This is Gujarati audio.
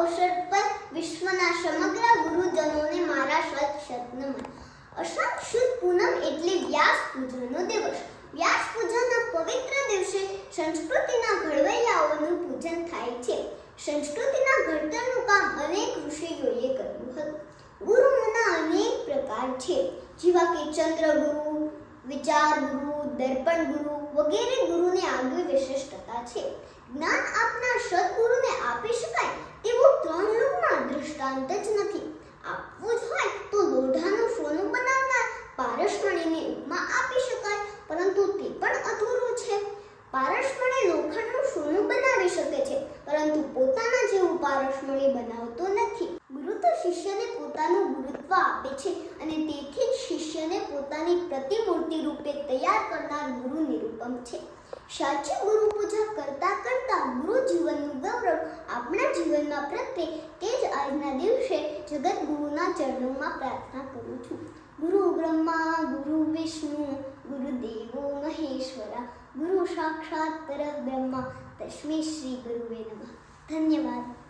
અવસર પર વિશ્વના સમગ્ર ગુરુજનોને મારા સત નમન અષાઢ શુદ્ધ પૂનમ એટલે વ્યાસ પૂજનનો દિવસ. વ્યાસ પૂજનના પવિત્ર દિવસે સંસ્કૃતિના ઘડવૈયાઓનું પૂજન થાય છે. સંસ્કૃતિના ઘડતરનું કામ અનેક ઋષિઓએ કર્યું હતું. ગુરુઓના અનેક પ્રકાર છે. જેવા કે ચંદ્રગુરુ વિચાર ગુરુ દર્પણ ગુરુ વગેરે ગુરુને આગવી વિશિષ્ટતા છે. દૃષ્ટાંત જ નથી. આપવું જ હોય તો લોઢાનું સોનું બનાવનાર પારસમણીની ઉપમા આપી શકાય, પરંતુ તે પણ અધૂરું છે. પારસમણી લોખંડનું સોનું બનાવી શકે છે, પરંતુ પોતાના જેવું પારસમણી બનાવતો નથી. ગુરુ તો શિષ્યને પોતાનું ગુરુત્વ આપે છે અને તેથી જ શિષ્યને પોતાની પ્રતિમૂર્તિ રૂપે તૈયાર કરનાર ગુરુ નિરૂપમ છે. સાચી ગુરુ પૂજા કરતા કરતા ગુરુ જીવનનું ગૌરવ આપણા જીવનમાં પ્રત્યે આજના દિવસે જગત ગુરુના ચરણોમાં પ્રાર્થના કરું છું. ગુરુ બ્રહ્મા, ગુરુ વિષ્ણુ ગુરુદેવો મહેશ્વરા, ગુરુ સાક્ષાત પરબ્રહ્મા, તસ્મી શ્રી ગુરુવે નમઃ. ધન્યવાદ.